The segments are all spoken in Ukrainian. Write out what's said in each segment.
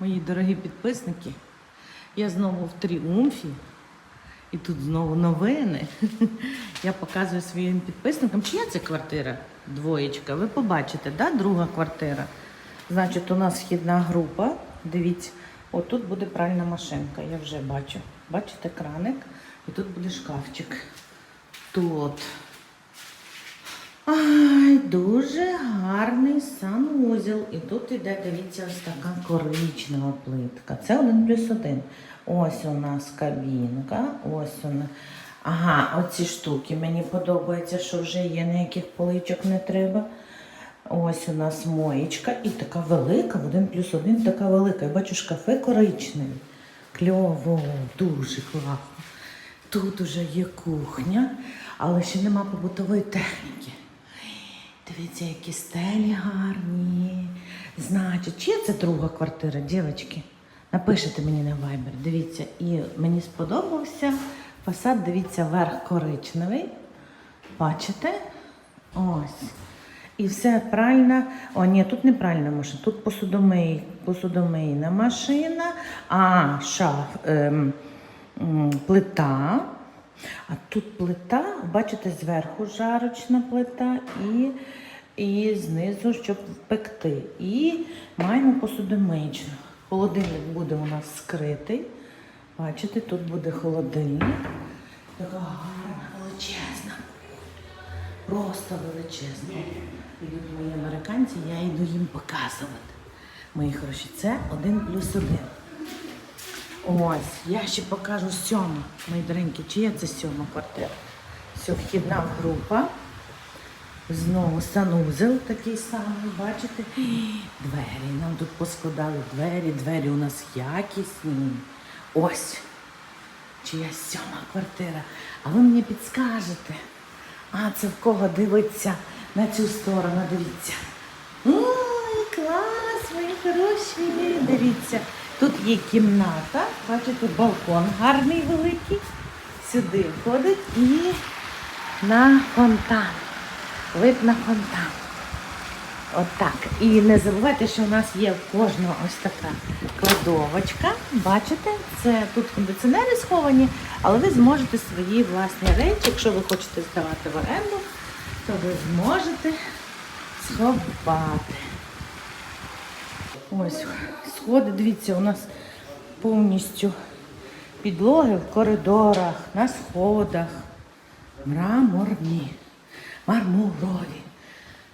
Мої дорогі підписники, я знову в тріумфі. І тут знову новини. Я показую своїм підписникам, чия це квартира? Двоєчка. Ви побачите, да? друга квартира. Значить, у нас вхідна група. Дивіться, отут буде пральна машинка. Я вже бачу. Бачите краник? І тут буде шкафчик. Тут. Ай, дуже гарний санвузел. І тут іде, дивіться, ось така коричнева плитка. Це один плюс один. Ось у нас кабінка. Ось вона. Ага, оці штуки. Мені подобається, що вже є, ніяких поличок не треба. Ось у нас моєчка і така велика, один плюс один така велика. Я бачу шкафи коричневі. Кльово, дуже класно. Тут уже є кухня, але ще нема побутової техніки. Дивіться, які стелі гарні. Значить, чия це друга квартира, дівчатки? Напишите мені на Viber. Дивіться, і мені сподобався фасад, дивіться, верх коричневий. Бачите? Ось. І все пральна. О, ні, тут не пральна машина, тут посудомий, посудомийна машина, а шаф, ем, плита. А тут плита, бачите, зверху жарочна плита і, і знизу, щоб пекти. І маємо посудомичну. Холодильник буде у нас скритий. Бачите, тут буде холодильник. Така гарна, величезна. Просто величезна. Ідуть мої американці, я йду їм показувати. Мої хороші, це один плюс один. Ось, я ще покажу сьому, мої доренькі, чия це сьома квартира. Все, вхідна група. Знову санузел такий самий, бачите? Двері. Нам тут поскладали двері, двері у нас якісні. Ось. Чия сьома квартира. А ви мені підскажете. А, це в кого дивиться на цю сторону, дивіться. Ой, клас, мої хороші. Дивіться. Тут є кімната, бачите, балкон гарний великий. Сюди входить і на фонтан. Вид на фонтан. Отак. І не забувайте, що у нас є в кожного ось така кладовочка. Бачите, це тут кондиціонери сховані, але ви зможете свої власні речі, якщо ви хочете здавати в оренду, то ви зможете сховати. Ось сходи, дивіться, у нас повністю підлоги в коридорах, на сходах, мраморні, мармурові.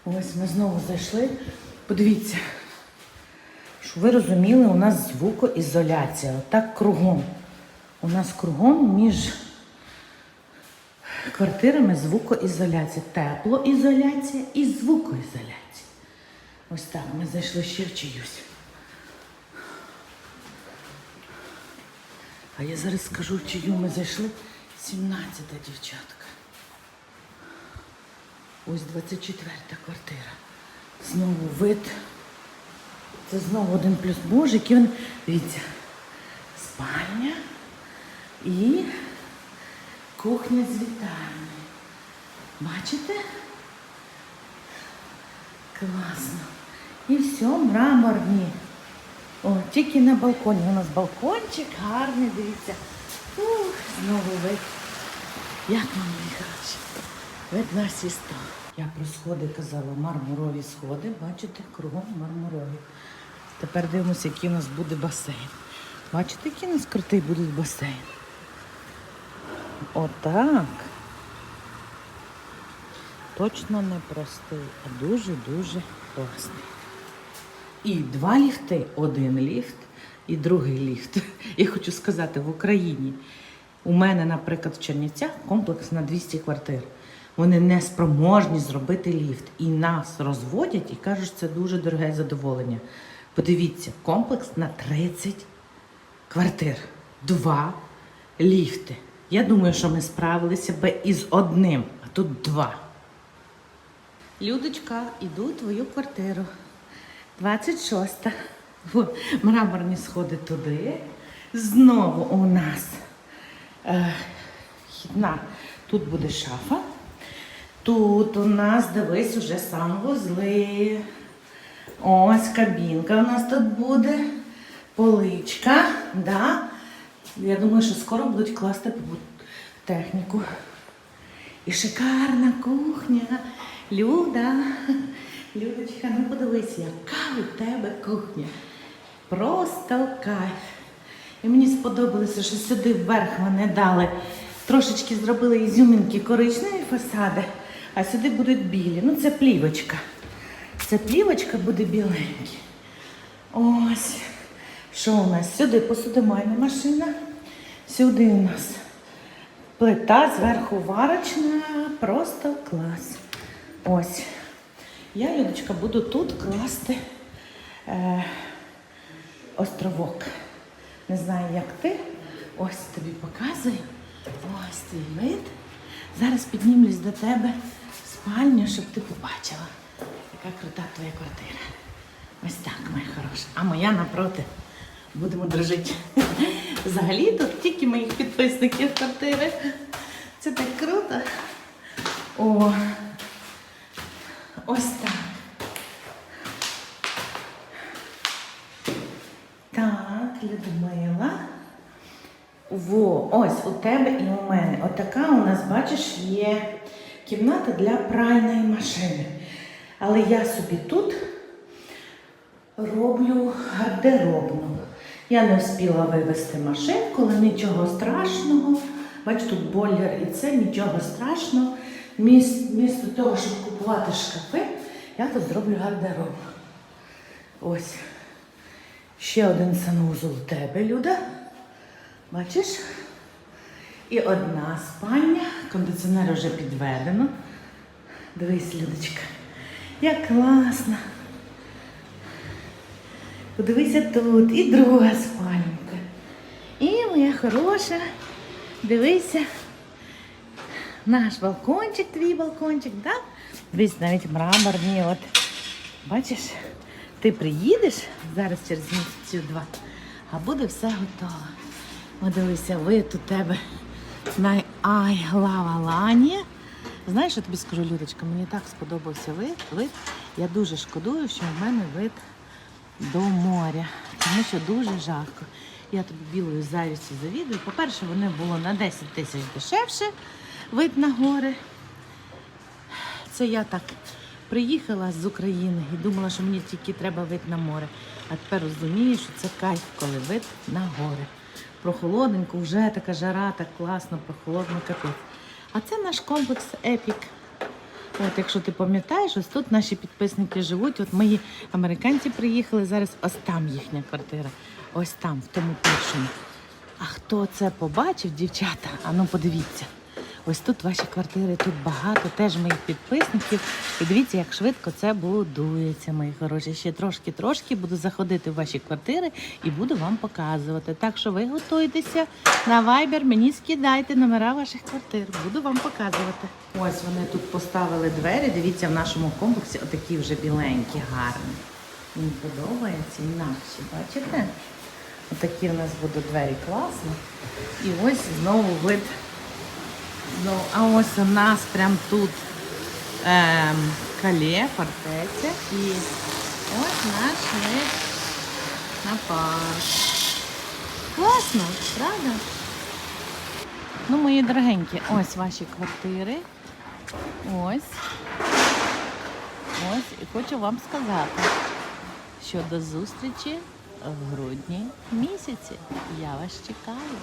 Ось ми знову зайшли. Подивіться, щоб ви розуміли, у нас звукоізоляція. Отак кругом. У нас кругом між квартирами звукоізоляція, теплоізоляція і звукоізоляція. Ось так ми зайшли ще в чиюсь. А я зараз скажу, в чию ми зайшли. 17-та дівчатка. Ось 24-та квартира. Знову вид. Це знову один плюс. Боже, які вони. Дивіться. Спальня і кухня з вітальною. Бачите? Класно. І все, мраморні. О, тільки на балконі. У нас балкончик гарний, дивіться. Ух, знову вид. Як вам мої хороші? Вид на всі сто. Я про сходи казала, мармурові сходи. Бачите, кругом мармурові. Тепер дивимося, який у нас буде басейн. Бачите, який у нас крутий буде басейн? Отак. Точно не простий, а дуже-дуже класний. І два ліфти, один ліфт і другий ліфт. Я хочу сказати, в Україні у мене, наприклад, в Чернівцях комплекс на 200 квартир. Вони не спроможні зробити ліфт. І нас розводять і кажуть, що це дуже дороге задоволення. Подивіться, комплекс на 30 квартир, два ліфти. Я думаю, що ми справилися би із одним, а тут два. Людочка, іду в твою квартиру. 26-та. Мраморні сходи туди. Знову у нас е, хідна. Тут буде шафа. Тут у нас, дивись, уже санвузли. Ось кабінка у нас тут буде. поличка, да. Я думаю, що скоро будуть класти техніку. І шикарна кухня. Люда. Людочка, ну подивись, яка у тебе кухня. Просто кайф. І мені сподобалося, що сюди вверх вони дали. Трошечки зробили ізюмінки коричневі фасади, а сюди будуть білі. Ну, це плівочка. Це плівочка буде біленькі. Ось. Що у нас? Сюди посудомайна машина. Сюди у нас плита зверху варочна. Просто клас. Ось. Я, Людочка, буду тут класти е, островок. Не знаю, як ти. Ось тобі показую. Ось твій вид. Зараз піднімлюсь до тебе спальню, щоб ти побачила, яка крута твоя квартира. Ось так, моя хороша. А моя напроти. Будемо дружити. Взагалі тут тільки моїх підписників квартири. Це так круто. О, ось так. Так, Людмила. Во, ось у тебе і у мене. Отака у нас, бачиш, є кімната для пральної машини. Але я собі тут роблю гардеробну. Я не встигла вивезти машинку, але нічого страшного. Бач, тут бойлер і це нічого страшного. Міс- Вмісто того, щоб купувати шкафи, я тут зроблю гардеробну. Ось. Ще один санузел у тебе, Люда. Бачиш? І одна спальня. Кондиціонер вже підведено. Дивись, Людочка. Як класно. Подивися тут. І друга спальника. І моя хороша. Дивися. Наш балкончик, твій балкончик, да? Дивись, навіть мраморні. От. Бачиш, ти приїдеш зараз через місяців два, а буде все готово. О, дивися, вид у тебе на Ай Лава Лані. Знаєш, я тобі скажу, Людочка, мені так сподобався вид. вид. Я дуже шкодую, що в мене вид до моря, тому що дуже жарко. Я тобі білою завістю завідую. По-перше, вони було на 10 тисяч дешевше вид на гори. Це я так приїхала з України і думала, що мені тільки треба вид на море. А тепер розумію, що це кайф, коли вид на гори. Прохолодненько, вже така жара, так класно, прохолодно капець. А це наш комплекс Епік. От, якщо ти пам'ятаєш, ось тут наші підписники живуть. От мої американці приїхали зараз, ось там їхня квартира. Ось там, в тому першому. А хто це побачив, дівчата? А ну подивіться. Ось тут ваші квартири, тут багато теж моїх підписників. І дивіться, як швидко це будується, мої хороші. Ще трошки-трошки буду заходити в ваші квартири і буду вам показувати. Так що ви готуйтеся на Viber, мені скидайте номера ваших квартир. Буду вам показувати. Ось вони тут поставили двері. Дивіться, в нашому комплексі отакі вже біленькі, гарні. Мені подобається інакше, бачите? Отакі в нас будуть двері класно. І ось знову вид. Знову. А ось у нас прям тут ем, кале, фортеця і ось наш парк. Класно, правда? Ну, мої дорогенькі, ось ваші квартири. Ось. Ось. І хочу вам сказати, що до зустрічі в грудні місяці. Я вас чекаю.